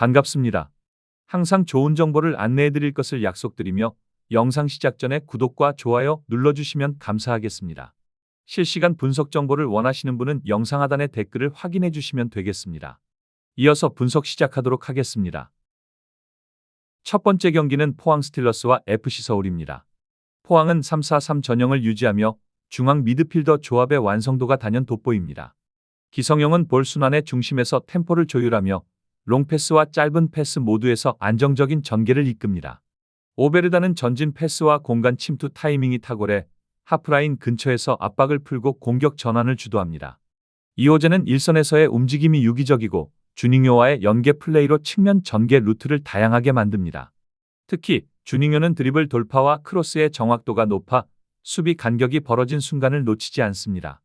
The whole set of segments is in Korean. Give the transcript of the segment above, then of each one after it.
반갑습니다. 항상 좋은 정보를 안내해 드릴 것을 약속드리며 영상 시작 전에 구독과 좋아요 눌러주시면 감사하겠습니다. 실시간 분석 정보를 원하시는 분은 영상 하단의 댓글을 확인해 주시면 되겠습니다. 이어서 분석 시작하도록 하겠습니다. 첫 번째 경기는 포항 스틸러스와 FC 서울입니다. 포항은 3-4-3 전형을 유지하며 중앙 미드필더 조합의 완성도가 단연 돋보입니다. 기성용은 볼 순환의 중심에서 템포를 조율하며 롱패스와 짧은 패스 모두에서 안정적인 전개를 이끕니다. 오베르다는 전진 패스와 공간 침투 타이밍이 탁월해 하프라인 근처에서 압박을 풀고 공격 전환을 주도합니다. 이호재는 일선에서의 움직임이 유기적이고 주닝요와의 연계 플레이로 측면 전개 루트를 다양하게 만듭니다. 특히 주닝요는 드리블 돌파와 크로스의 정확도가 높아 수비 간격이 벌어진 순간을 놓치지 않습니다.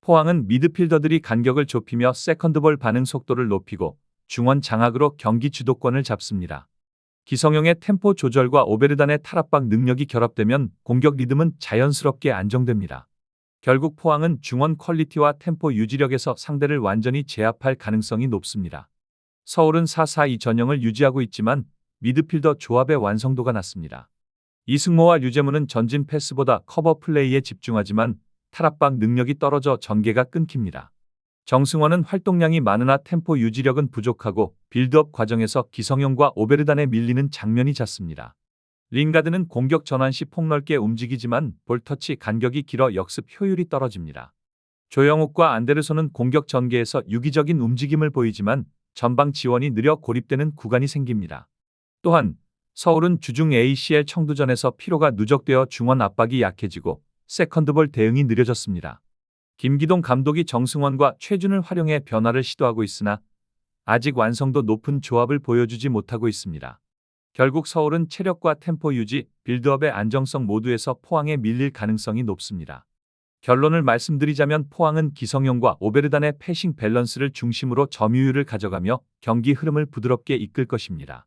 포항은 미드필더들이 간격을 좁히며 세컨드볼 반응 속도를 높이고 중원 장악으로 경기 주도권을 잡습니다. 기성용의 템포 조절과 오베르단의 탈압박 능력이 결합되면 공격 리듬은 자연스럽게 안정됩니다. 결국 포항은 중원 퀄리티와 템포 유지력에서 상대를 완전히 제압할 가능성이 높습니다. 서울은 4-4-2 전형을 유지하고 있지만 미드필더 조합의 완성도가 낮습니다. 이승모와 류재문은 전진 패스보다 커버 플레이에 집중하지만 탈압박 능력이 떨어져 전개가 끊깁니다. 정승원은 활동량이 많으나 템포 유지력은 부족하고 빌드업 과정에서 기성용과 오베르단에 밀리는 장면이 잦습니다. 링가드는 공격 전환 시 폭넓게 움직이지만 볼터치 간격이 길어 역습 효율이 떨어집니다. 조영욱과 안데르손은 공격 전개에서 유기적인 움직임을 보이지만 전방 지원이 느려 고립되는 구간이 생깁니다. 또한 서울은 주중 ACL 청두전에서 피로가 누적되어 중원 압박이 약해지고 세컨드볼 대응이 느려졌습니다. 김기동 감독이 정승원과 최준을 활용해 변화를 시도하고 있으나 아직 완성도 높은 조합을 보여주지 못하고 있습니다. 결국 서울은 체력과 템포 유지, 빌드업의 안정성 모두에서 포항에 밀릴 가능성이 높습니다. 결론을 말씀드리자면 포항은 기성용과 오베르단의 패싱 밸런스를 중심으로 점유율을 가져가며 경기 흐름을 부드럽게 이끌 것입니다.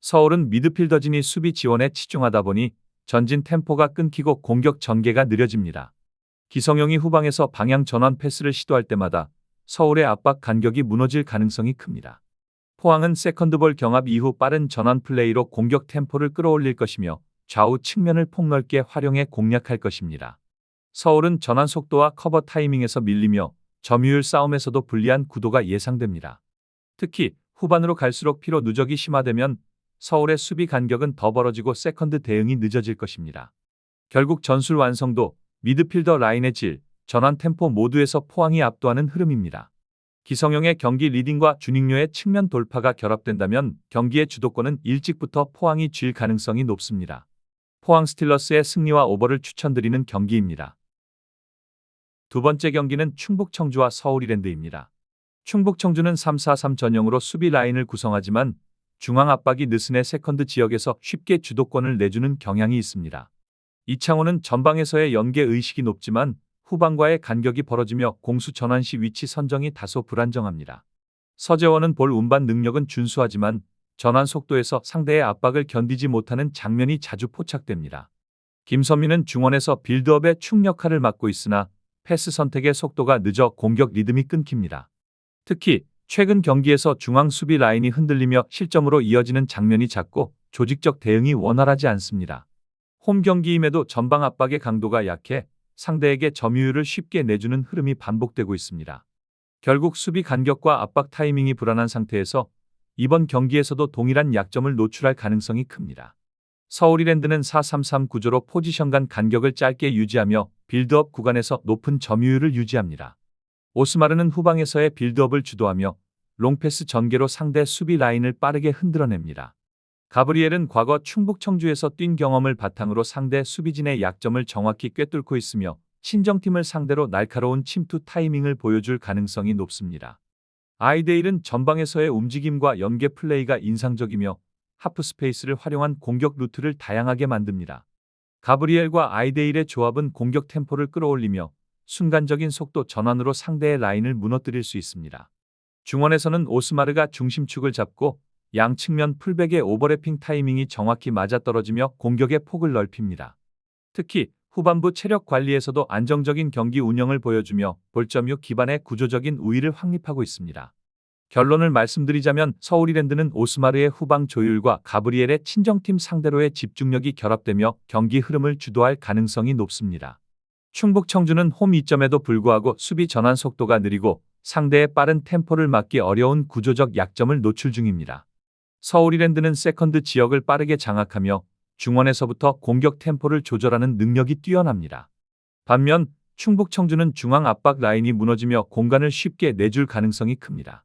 서울은 미드필더진이 수비 지원에 치중하다 보니 전진 템포가 끊기고 공격 전개가 느려집니다. 기성용이 후방에서 방향 전환 패스를 시도할 때마다 서울의 압박 간격이 무너질 가능성이 큽니다. 포항은 세컨드볼 경합 이후 빠른 전환 플레이로 공격 템포를 끌어올릴 것이며 좌우 측면을 폭넓게 활용해 공략할 것입니다. 서울은 전환 속도와 커버 타이밍에서 밀리며 점유율 싸움에서도 불리한 구도가 예상됩니다. 특히 후반으로 갈수록 피로 누적이 심화되면 서울의 수비 간격은 더 벌어지고 세컨드 대응이 늦어질 것입니다. 결국 전술 완성도, 미드필더 라인의 질, 전환 템포 모두에서 포항이 압도하는 흐름입니다. 기성용의 경기 리딩과 주닝료의 측면 돌파가 결합된다면 경기의 주도권은 일찍부터 포항이 쥘 가능성이 높습니다. 포항 스틸러스의 승리와 오버를 추천드리는 경기입니다. 두 번째 경기는 충북 청주와 서울 이랜드입니다. 충북 청주는 3-4-3 전형으로 수비 라인을 구성하지만 중앙 압박이 느슨의 세컨드 지역에서 쉽게 주도권을 내주는 경향이 있습니다. 이창호는 전방에서의 연계 의식이 높지만 후방과의 간격이 벌어지며 공수 전환 시 위치 선정이 다소 불안정합니다. 서재원은 볼 운반 능력은 준수하지만 전환 속도에서 상대의 압박을 견디지 못하는 장면이 자주 포착됩니다. 김선민은 중원에서 빌드업의 축 역할을 맡고 있으나 패스 선택의 속도가 늦어 공격 리듬이 끊깁니다. 특히 최근 경기에서 중앙 수비 라인이 흔들리며 실점으로 이어지는 장면이 잦고 조직적 대응이 원활하지 않습니다. 홈 경기임에도 전방 압박의 강도가 약해 상대에게 점유율을 쉽게 내주는 흐름이 반복되고 있습니다. 결국 수비 간격과 압박 타이밍이 불안한 상태에서 이번 경기에서도 동일한 약점을 노출할 가능성이 큽니다. 서울이랜드는 4-3-3 구조로 포지션 간 간격을 짧게 유지하며 빌드업 구간에서 높은 점유율을 유지합니다. 오스마르는 후방에서의 빌드업을 주도하며 롱패스 전개로 상대 수비 라인을 빠르게 흔들어냅니다. 가브리엘은 과거 충북 청주에서 뛴 경험을 바탕으로 상대 수비진의 약점을 정확히 꿰뚫고 있으며 친정팀을 상대로 날카로운 침투 타이밍을 보여줄 가능성이 높습니다. 아이데일은 전방에서의 움직임과 연계 플레이가 인상적이며 하프 스페이스를 활용한 공격 루트를 다양하게 만듭니다. 가브리엘과 아이데일의 조합은 공격 템포를 끌어올리며 순간적인 속도 전환으로 상대의 라인을 무너뜨릴 수 있습니다. 중원에서는 오스마르가 중심축을 잡고 양측면 풀백의 오버래핑 타이밍이 정확히 맞아떨어지며 공격의 폭을 넓힙니다. 특히 후반부 체력 관리에서도 안정적인 경기 운영을 보여주며 볼점유 기반의 구조적인 우위를 확립하고 있습니다. 결론을 말씀드리자면 서울이랜드는 오스마르의 후방 조율과 가브리엘의 친정팀 상대로의 집중력이 결합되며 경기 흐름을 주도할 가능성이 높습니다. 충북 청주는 홈 이점에도 불구하고 수비 전환 속도가 느리고 상대의 빠른 템포를 막기 어려운 구조적 약점을 노출 중입니다. 서울이랜드는 세컨드 지역을 빠르게 장악하며 중원에서부터 공격 템포를 조절하는 능력이 뛰어납니다. 반면 충북 청주는 중앙 압박 라인이 무너지며 공간을 쉽게 내줄 가능성이 큽니다.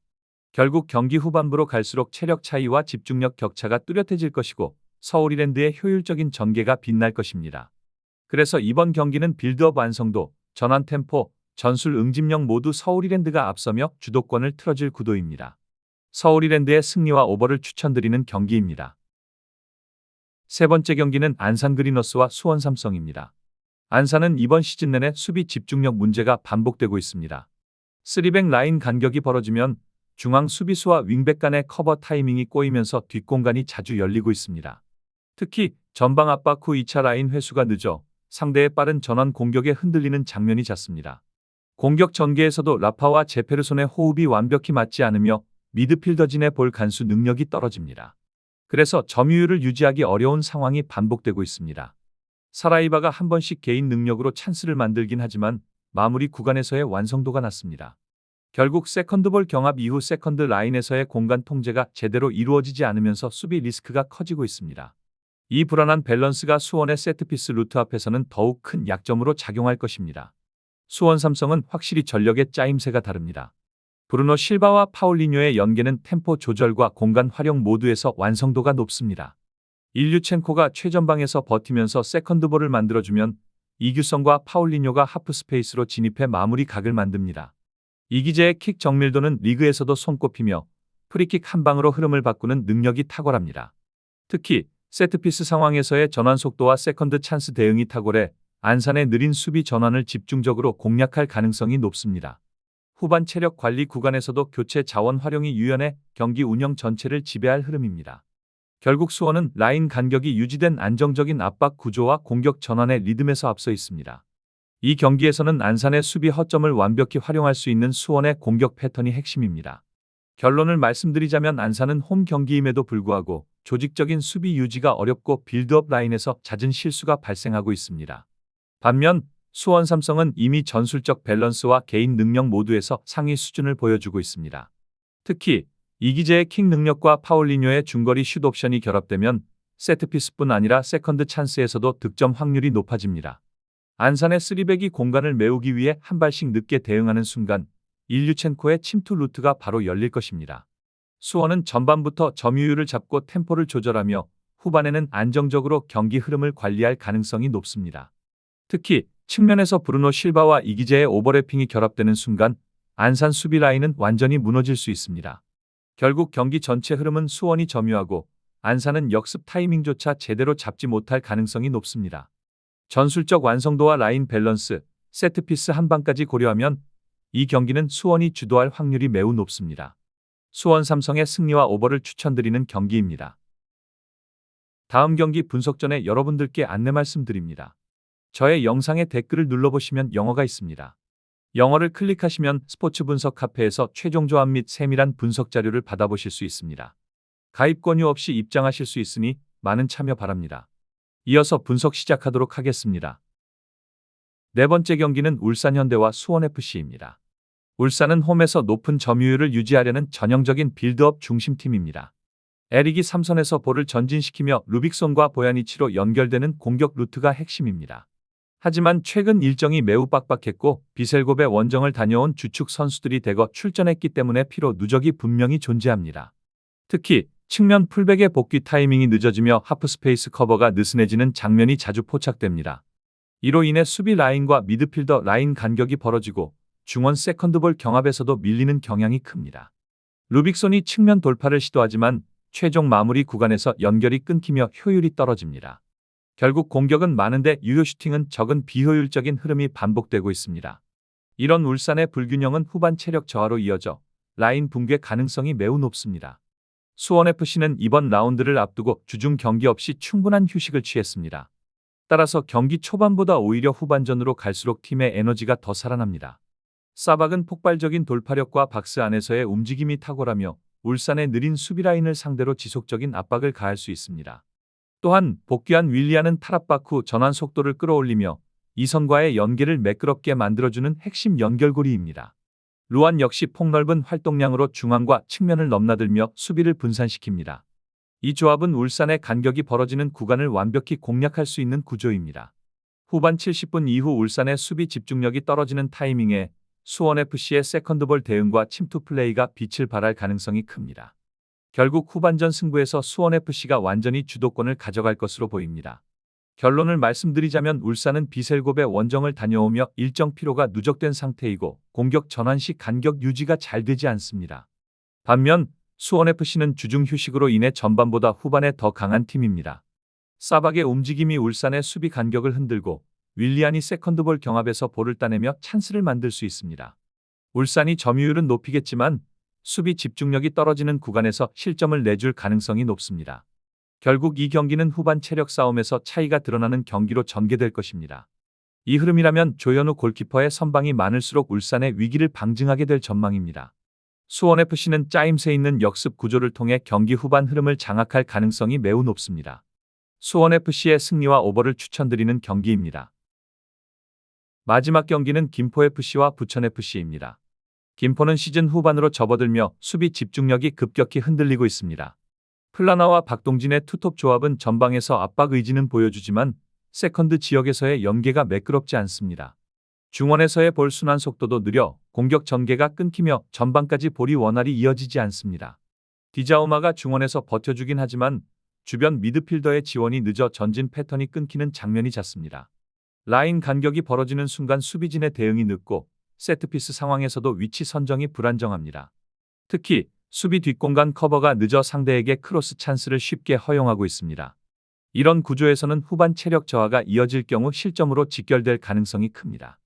결국 경기 후반부로 갈수록 체력 차이와 집중력 격차가 뚜렷해질 것이고 서울이랜드의 효율적인 전개가 빛날 것입니다. 그래서 이번 경기는 빌드업 완성도, 전환 템포, 전술 응집력 모두 서울이랜드가 앞서며 주도권을 틀어질 구도입니다. 서울이랜드의 승리와 오버를 추천드리는 경기입니다. 세 번째 경기는 안산 그리너스와 수원 삼성입니다. 안산은 이번 시즌 내내 수비 집중력 문제가 반복되고 있습니다. 3백 라인 간격이 벌어지면 중앙 수비수와 윙백 간의 커버 타이밍이 꼬이면서 뒷공간이 자주 열리고 있습니다. 특히 전방 압박 후 2차 라인 회수가 늦어 상대의 빠른 전환 공격에 흔들리는 장면이 잦습니다. 공격 전개에서도 라파와 제페르손의 호흡이 완벽히 맞지 않으며 미드필더진의 볼 간수 능력이 떨어집니다. 그래서 점유율을 유지하기 어려운 상황이 반복되고 있습니다. 사라이바가 한 번씩 개인 능력으로 찬스를 만들긴 하지만 마무리 구간에서의 완성도가 낮습니다. 결국 세컨드볼 경합 이후 세컨드 라인에서의 공간 통제가 제대로 이루어지지 않으면서 수비 리스크가 커지고 있습니다. 이 불안한 밸런스가 수원의 세트피스 루트 앞에서는 더욱 큰 약점으로 작용할 것입니다. 수원 삼성은 확실히 전력의 짜임새가 다릅니다. 브루노 실바와 파울리뇨의 연계는 템포 조절과 공간 활용 모두에서 완성도가 높습니다. 일류첸코가 최전방에서 버티면서 세컨드볼을 만들어주면 이규성과 파울리뇨가 하프 스페이스로 진입해 마무리 각을 만듭니다. 이기재의 킥 정밀도는 리그에서도 손꼽히며 프리킥 한 방으로 흐름을 바꾸는 능력이 탁월합니다. 특히 세트피스 상황에서의 전환 속도와 세컨드 찬스 대응이 탁월해 안산의 느린 수비 전환을 집중적으로 공략할 가능성이 높습니다. 후반 체력 관리 구간에서도 교체 자원 활용이 유연해 경기 운영 전체를 지배할 흐름입니다. 결국 수원은 라인 간격이 유지된 안정적인 압박 구조와 공격 전환의 리듬에서 앞서 있습니다. 이 경기에서는 안산의 수비 허점을 완벽히 활용할 수 있는 수원의 공격 패턴이 핵심입니다. 결론을 말씀드리자면 안산은 홈 경기임에도 불구하고 조직적인 수비 유지가 어렵고 빌드업 라인에서 잦은 실수가 발생하고 있습니다. 반면 수원 삼성은 이미 전술적 밸런스와 개인 능력 모두에서 상위 수준을 보여주고 있습니다. 특히 이기재의 킥 능력과 파울리뇨의 중거리 슛 옵션이 결합되면 세트피스뿐 아니라 세컨드 찬스에서도 득점 확률이 높아집니다. 안산의 쓰리백이 공간을 메우기 위해 한 발씩 늦게 대응하는 순간 일류첸코의 침투 루트가 바로 열릴 것입니다. 수원은 전반부터 점유율을 잡고 템포를 조절하며 후반에는 안정적으로 경기 흐름을 관리할 가능성이 높습니다. 특히 측면에서 브루노 실바와 이기재의 오버래핑이 결합되는 순간 안산 수비 라인은 완전히 무너질 수 있습니다. 결국 경기 전체 흐름은 수원이 점유하고 안산은 역습 타이밍조차 제대로 잡지 못할 가능성이 높습니다. 전술적 완성도와 라인 밸런스, 세트피스 한 방까지 고려하면 이 경기는 수원이 주도할 확률이 매우 높습니다. 수원 삼성의 승리와 오버를 추천드리는 경기입니다. 다음 경기 분석 전에 여러분들께 안내 말씀드립니다. 저의 영상에 댓글을 눌러보시면 영어가 있습니다. 영어를 클릭하시면 스포츠 분석 카페에서 최종 조합 및 세밀한 분석 자료를 받아보실 수 있습니다. 가입 권유 없이 입장하실 수 있으니 많은 참여 바랍니다. 이어서 분석 시작하도록 하겠습니다. 네 번째 경기는 울산현대와 수원FC입니다. 울산은 홈에서 높은 점유율을 유지하려는 전형적인 빌드업 중심팀입니다. 에릭이 3선에서 볼을 전진시키며 루빅손과 보야니치로 연결되는 공격 루트가 핵심입니다. 하지만 최근 일정이 매우 빡빡했고 비셀곱의 원정을 다녀온 주축 선수들이 대거 출전했기 때문에 피로 누적이 분명히 존재합니다. 특히 측면 풀백의 복귀 타이밍이 늦어지며 하프스페이스 커버가 느슨해지는 장면이 자주 포착됩니다. 이로 인해 수비 라인과 미드필더 라인 간격이 벌어지고 중원 세컨드볼 경합에서도 밀리는 경향이 큽니다. 루빅손이 측면 돌파를 시도하지만 최종 마무리 구간에서 연결이 끊기며 효율이 떨어집니다. 결국 공격은 많은데 유효 슈팅은 적은 비효율적인 흐름이 반복되고 있습니다. 이런 울산의 불균형은 후반 체력 저하로 이어져 라인 붕괴 가능성이 매우 높습니다. 수원FC는 이번 라운드를 앞두고 주중 경기 없이 충분한 휴식을 취했습니다. 따라서 경기 초반보다 오히려 후반전으로 갈수록 팀의 에너지가 더 살아납니다. 사박은 폭발적인 돌파력과 박스 안에서의 움직임이 탁월하며 울산의 느린 수비 라인을 상대로 지속적인 압박을 가할 수 있습니다. 또한 복귀한 윌리안은 탈압박 후 전환 속도를 끌어올리며 이선과의 연계를 매끄럽게 만들어주는 핵심 연결고리입니다. 루안 역시 폭넓은 활동량으로 중앙과 측면을 넘나들며 수비를 분산시킵니다. 이 조합은 울산의 간격이 벌어지는 구간을 완벽히 공략할 수 있는 구조입니다. 후반 70분 이후 울산의 수비 집중력이 떨어지는 타이밍에 수원FC의 세컨드볼 대응과 침투 플레이가 빛을 발할 가능성이 큽니다. 결국 후반전 승부에서 수원FC가 완전히 주도권을 가져갈 것으로 보입니다. 결론을 말씀드리자면 울산은 비셀곱의 원정을 다녀오며 일정 피로가 누적된 상태이고 공격 전환 시 간격 유지가 잘 되지 않습니다. 반면 수원FC는 주중 휴식으로 인해 전반보다 후반에 더 강한 팀입니다. 사박의 움직임이 울산의 수비 간격을 흔들고 윌리안이 세컨드볼 경합에서 볼을 따내며 찬스를 만들 수 있습니다. 울산이 점유율은 높이겠지만 수비 집중력이 떨어지는 구간에서 실점을 내줄 가능성이 높습니다. 결국 이 경기는 후반 체력 싸움에서 차이가 드러나는 경기로 전개될 것입니다. 이 흐름이라면 조현우 골키퍼의 선방이 많을수록 울산의 위기를 방증하게 될 전망입니다. 수원FC는 짜임새 있는 역습 구조를 통해 경기 후반 흐름을 장악할 가능성이 매우 높습니다. 수원FC의 승리와 오버를 추천드리는 경기입니다. 마지막 경기는 김포FC와 부천FC입니다. 김포는 시즌 후반으로 접어들며 수비 집중력이 급격히 흔들리고 있습니다. 플라나와 박동진의 투톱 조합은 전방에서 압박 의지는 보여주지만 세컨드 지역에서의 연계가 매끄럽지 않습니다. 중원에서의 볼 순환 속도도 느려 공격 전개가 끊기며 전방까지 볼이 원활히 이어지지 않습니다. 디자우마가 중원에서 버텨주긴 하지만 주변 미드필더의 지원이 늦어 전진 패턴이 끊기는 장면이 잦습니다. 라인 간격이 벌어지는 순간 수비진의 대응이 늦고 세트피스 상황에서도 위치 선정이 불안정합니다. 특히 수비 뒷공간 커버가 늦어 상대에게 크로스 찬스를 쉽게 허용하고 있습니다. 이런 구조에서는 후반 체력 저하가 이어질 경우 실점으로 직결될 가능성이 큽니다.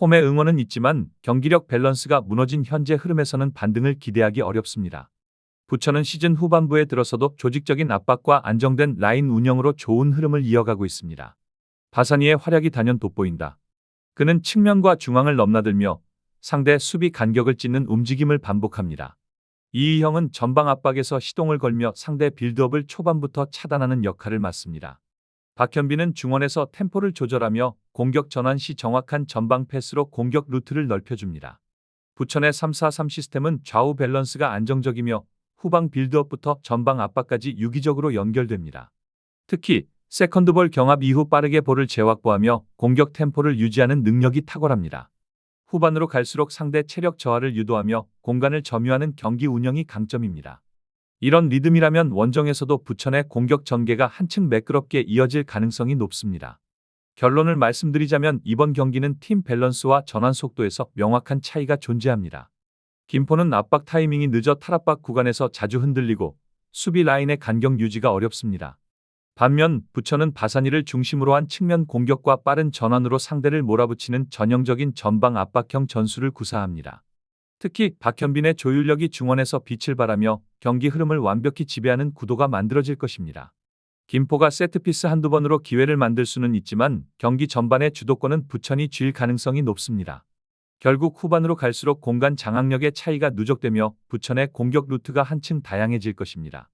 홈의 응원은 있지만 경기력 밸런스가 무너진 현재 흐름에서는 반등을 기대하기 어렵습니다. 부천은 시즌 후반부에 들어서도 조직적인 압박과 안정된 라인 운영으로 좋은 흐름을 이어가고 있습니다. 바사니의 활약이 단연 돋보인다. 그는 측면과 중앙을 넘나들며 상대 수비 간격을 찢는 움직임을 반복합니다. 이희형은 전방 압박에서 시동을 걸며 상대 빌드업을 초반부터 차단하는 역할을 맡습니다. 박현빈은 중원에서 템포를 조절하며 공격 전환 시 정확한 전방 패스로 공격 루트를 넓혀줍니다. 부천의 3-4-3 시스템은 좌우 밸런스가 안정적이며 후방 빌드업부터 전방 압박까지 유기적으로 연결됩니다. 특히 세컨드볼 경합 이후 빠르게 볼을 재확보하며 공격 템포를 유지하는 능력이 탁월합니다. 후반으로 갈수록 상대 체력 저하를 유도하며 공간을 점유하는 경기 운영이 강점입니다. 이런 리듬이라면 원정에서도 부천의 공격 전개가 한층 매끄럽게 이어질 가능성이 높습니다. 결론을 말씀드리자면 이번 경기는 팀 밸런스와 전환 속도에서 명확한 차이가 존재합니다. 김포는 압박 타이밍이 늦어 탈압박 구간에서 자주 흔들리고 수비 라인의 간격 유지가 어렵습니다. 반면 부천은 바사니를 중심으로 한 측면 공격과 빠른 전환으로 상대를 몰아붙이는 전형적인 전방 압박형 전술을 구사합니다. 특히 박현빈의 조율력이 중원에서 빛을 발하며 경기 흐름을 완벽히 지배하는 구도가 만들어질 것입니다. 김포가 세트피스 한두 번으로 기회를 만들 수는 있지만 경기 전반의 주도권은 부천이 쥘 가능성이 높습니다. 결국 후반으로 갈수록 공간 장악력의 차이가 누적되며 부천의 공격 루트가 한층 다양해질 것입니다.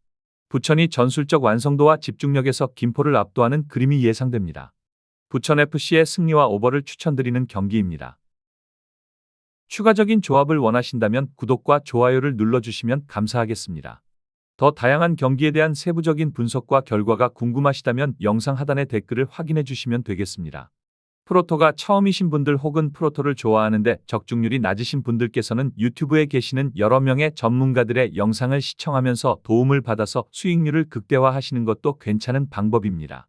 부천이 전술적 완성도와 집중력에서 김포를 압도하는 그림이 예상됩니다. 부천FC의 승리와 오버를 추천드리는 경기입니다. 추가적인 조합을 원하신다면 구독과 좋아요를 눌러주시면 감사하겠습니다. 더 다양한 경기에 대한 세부적인 분석과 결과가 궁금하시다면 영상 하단의 댓글을 확인해 주시면 되겠습니다. 프로토가 처음이신 분들 혹은 프로토를 좋아하는데 적중률이 낮으신 분들께서는 유튜브에 계시는 여러 명의 전문가들의 영상을 시청하면서 도움을 받아서 수익률을 극대화하시는 것도 괜찮은 방법입니다.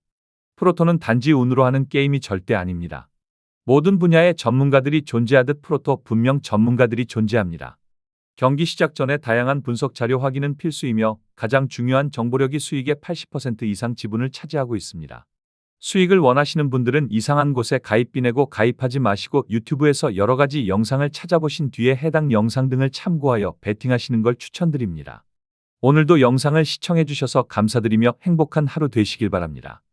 프로토는 단지 운으로 하는 게임이 절대 아닙니다. 모든 분야의 전문가들이 존재하듯 프로토 분명 전문가들이 존재합니다. 경기 시작 전에 다양한 분석 자료 확인은 필수이며 가장 중요한 정보력이 수익의 80% 이상 지분을 차지하고 있습니다. 수익을 원하시는 분들은 이상한 곳에 가입비 내고 가입하지 마시고 유튜브에서 여러 가지 영상을 찾아보신 뒤에 해당 영상 등을 참고하여 베팅하시는 걸 추천드립니다. 오늘도 영상을 시청해 주셔서 감사드리며 행복한 하루 되시길 바랍니다.